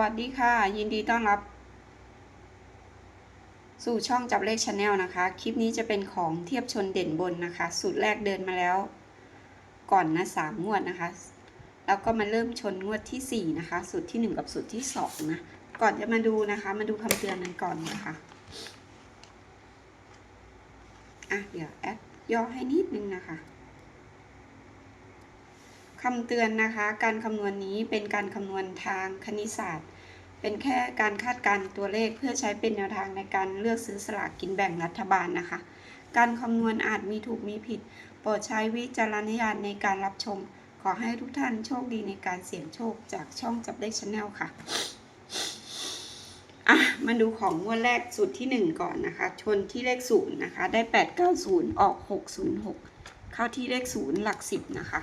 วัสดีค่ะ ยินดีต้อนรับ สู่ช่องจับเลขชาแนลนะคะ คลิปนี้จะเป็นของเทียบชนเด่นบนนะคะ สูตรแรกเดินมาแล้ว ก่อนนะสามงวดนะคะ แล้วก็มาเริ่มชนงวดที่สี่นะคะ สูตรที่หนึ่งกับสูตรที่สองนะก่อนจะมาดูนะคะ มาดูคำเตือนกันก่อนนะคะอะเดี๋ยวแอดย่อให้นิดนึงนะคะ คำเตือนนะคะ การคำนวณนี้เป็นการคำนวณทางคณิตศาสตร์ เป็นแค่การคาดการณ์ตัวเลขเพื่อใช้เป็นแนวทางในการเลือกซื้อสลากกินแบ่งรัฐบาลนะคะ การคำนวณอาจมีถูกมีผิด โปรดใช้วิจารณญาณในการรับชม ขอให้ทุกท่านโชคดีในการเสี่ยงโชคจากช่องจับเลขชาแนลค่ะอะมาดูของงวดแรกสูตรที่ 1 ก่อนนะคะ ชนที่เลขศูนย์นะคะ ได้ 890 ออก 606 เข้าที่เลขศูนย์หลักสิบนะคะ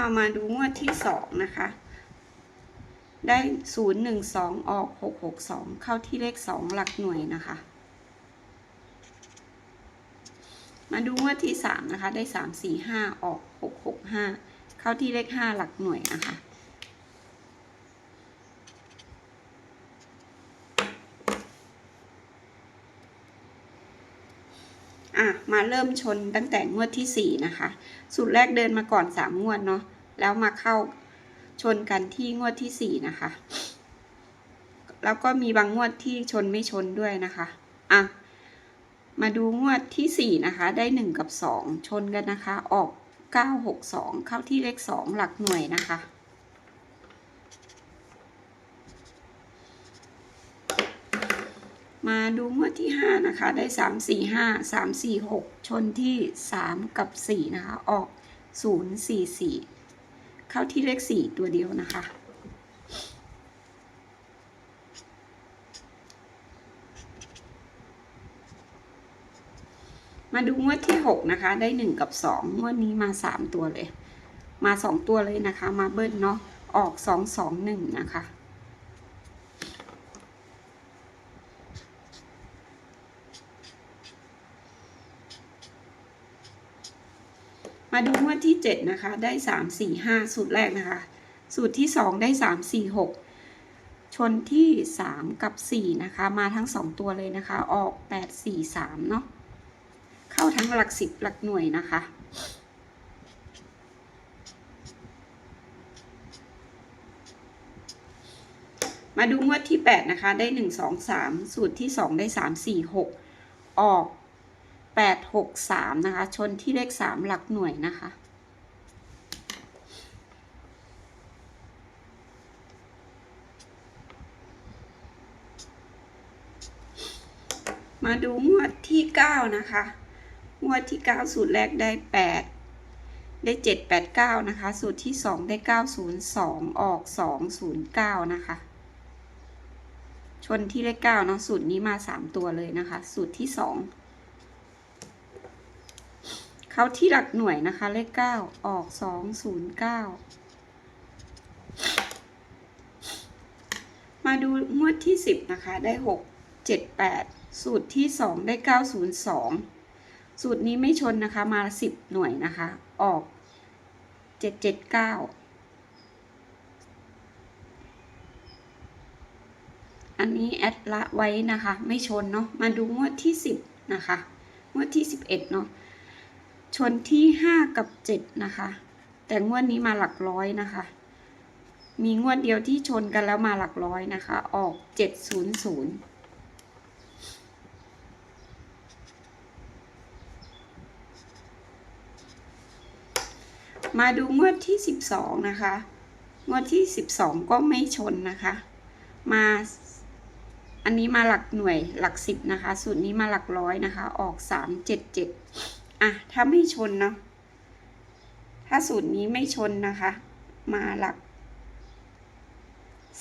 เอามาดูงวดที่สองนะคะ ได้ศูนย์หนึ่งสองออกหกหกสองเข้าที่เลขสองหลักหน่วยนะคะ มาดูงวดที่สามนะคะ ได้สามสี่ห้าออกหกหกห้าเข้าที่เลขห้าหลักหน่วยนะคะ อะมาเริ่มชนตั้งแต่งวดที่สี่นะคะ สูตรแรกเดินมาก่อนสามงวดเนาะแล้วมาเข้าชนกันที่งวดที่สี่นะคะ แล้วก็มีบางงวดที่ชนไม่ชนด้วยนะคะอะมาดูงวดที่สี่นะคะ ได้หนึ่งกับสองชนกันนะคะ ออกเก้าหกสองเข้าที่เลขสองหลักหน่วยนะคะ มาดูงวดที่ห้านะคะ ได้สามสี่ห้าสามสี่หกชนที่สามกับสี่นะคะ ออกศูนย์สี่สี่เข้าที่เลขสี่ตัวเดียวนะคะ มาดูงวดที่หกนะคะ ได้หนึ่งกับสองวดนี้มาสามตัวเลย มาสองตัวเลยนะคะ มาเบิ้ลเนาะ ออกสองสองหนึ่งนะคะ มาดูงวดที่ 7 นะคะ ได้ 3 4 5 สูตรแรกนะคะ สูตรที่ 2 ได้ 3 4 6 ชนที่ 3 กับ 4 นะคะ มาทั้ง 2 ตัวเลยนะคะ ออก 8 4 3 เนาะเข้าทั้งหลัก 10 หลักหน่วยนะคะ มาดูงวดที่ 8 นะคะ ได้ 1 2 3 สูตรที่ 2 ได้ 3 4 6 ออก แปดหกสามนะคะ ชนที่เลขสามหลักหน่วยนะคะ มาดูงวดที่เก้านะคะ งวดที่เก้าสูตรแรกได้แปดได้เจ็ดแปดเก้านะคะ สูตรที่สองได้เก้าศูนย์สองออกสองศูนย์เก้านะคะชนที่เลขเก้าเนาะสูตรนี้มาสามตัวเลยนะคะ สูตรที่สอง เขาที่หลักหน่วยนะคะ เลขเก้าออกสองศูนย์เก้ามาดูงวดที่สิบนะคะ ได้หกเจ็ดแปดสูตรที่สองได้เก้าศูนย์สองสูตรนี้ไม่ชนนะคะมาสิบหน่วยนะคะ ออกเจ็ดเจ็ดเก้าอันนี้แอดละไว้นะคะ ไม่ชนเนาะมาดูงวดที่สิบนะคะงวดที่สิบเอ็ดเนาะ ชนที่ห้ากับเจ็ดนะคะ แต่งวดนี้มาหลักร้อยนะคะ มีงวดเดียวที่ชนกันแล้วมาหลักร้อยนะคะ ออกเจ็ดศูนย์ศูนย์มาดูงวดที่สิบสองนะคะ งวดที่สิบสองก็ไม่ชนนะคะ มา อันนี้มาหลักหน่วยหลักสิบนะคะ สูตรนี้มาหลักร้อยนะคะ ออกสามเจ็ดเจ็ด อะถ้าไม่ชนเนาะถ้าสูตรนี้ไม่ชนนะคะ มาหลัก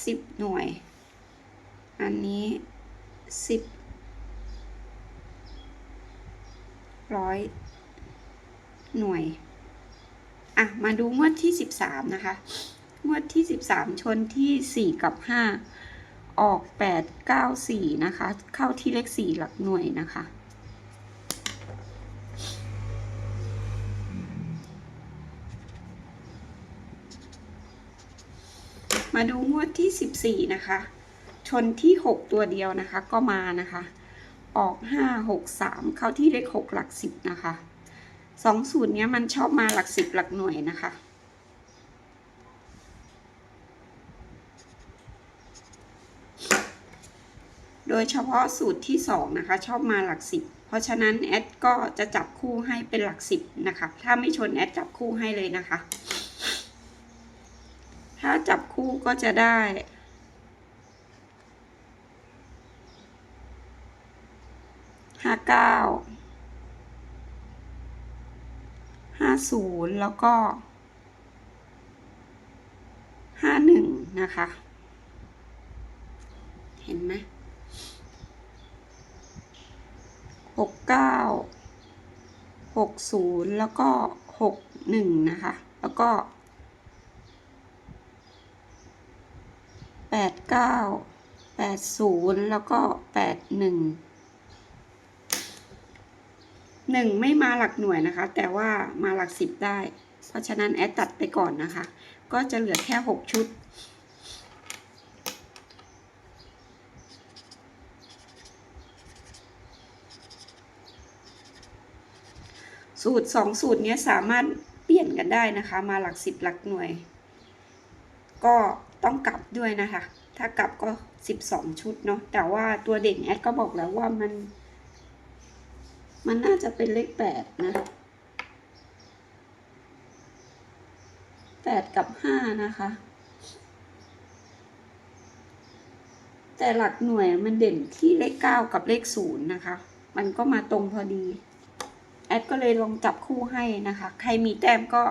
สิบหน่วย อันนี้สิบร้อยหน่วย อะ มาดูงวดที่สิบสามนะคะ งวดที่สิบสามชนที่สี่กับห้าออกแปดเก้าสี่นะคะ เข้าที่เลขสี่หลักหน่วยนะคะ มาดูงวดที่สิบสี่นะคะ ชนที่หกตัวเดียวนะคะ ก็มานะคะ ออกห้าหกสามเข้าที่เลขหกหลักสิบนะคะสองสูตรเนี้ยมันชอบมาหลักสิบหลักหน่วยนะคะโดยเฉพาะสูตรที่สองนะคะ ชอบมาหลักสิบเพราะฉะนั้น แอดก็จะจับคู่ให้เป็นหลักสิบนะคะ ถ้าไม่ชนแอดจับคู่ให้เลยนะคะ ถ้าจับคู่ก็จะได้ห้าเก้าห้าศูนย์แล้วก็ห้าหนึ่งนะคะ เห็นไหมหกเก้าหกศูนย์แล้วก็หกหนึ่งนะคะ แล้วก็ แปดเก้าแปดศูนย์แล้วก็แปดหนึ่งหนึ่งไม่มาหลักหน่วยนะคะ แต่ว่ามาหลักสิบได้ เพราะฉะนั้นแอดตัดไปก่อนนะคะ ก็จะเหลือแค่หกชุดสูตรสองสูตรนี้สามารถเปลี่ยนกันได้นะคะ มาหลักสิบหลักหน่วย ก็ ต้องกลับด้วยนะคะ ถ้ากลับก็สิบสองชุดเนาะแต่ว่าตัวเด่นแอดก็บอกแล้วว่ามัน มันน่าจะเป็นเลขแปดนะแปดกับห้านะคะ แต่หลักหน่วยมันเด่นที่เลขเก้ากับเลขศูนย์นะคะ มันก็มาตรงพอดี แอดก็เลยลองจับคู่ให้นะคะ ใครมีแต้มก็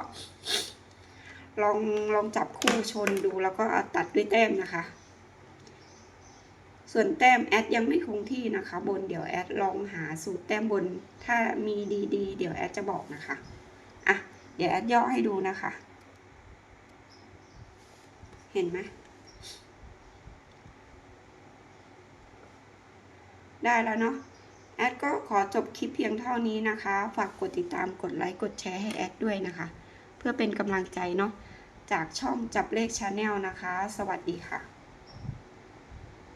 ลองลองจับคู่ชนดูแล้วก็เอาตัดด้วยแต้มนะคะ ส่วนแต้มแอดยังไม่คงที่นะคะ บนเดี๋ยวแอดลองหาสูตรแต้มบน ถ้ามีดีๆ เดี๋ยวแอดจะบอกนะคะอะเดี๋ยวแอดย่อให้ดูนะคะ เห็นไหมได้แล้วเนาะแอดก็ขอจบคลิปเพียงเท่านี้นะคะ ฝากกดติดตามกดไลค์กดแชร์ให้แอดด้วยนะคะ เพื่อเป็นกำลังใจเนาะ จากช่องจับเลขชาแนลนะคะ สวัสดีค่ะ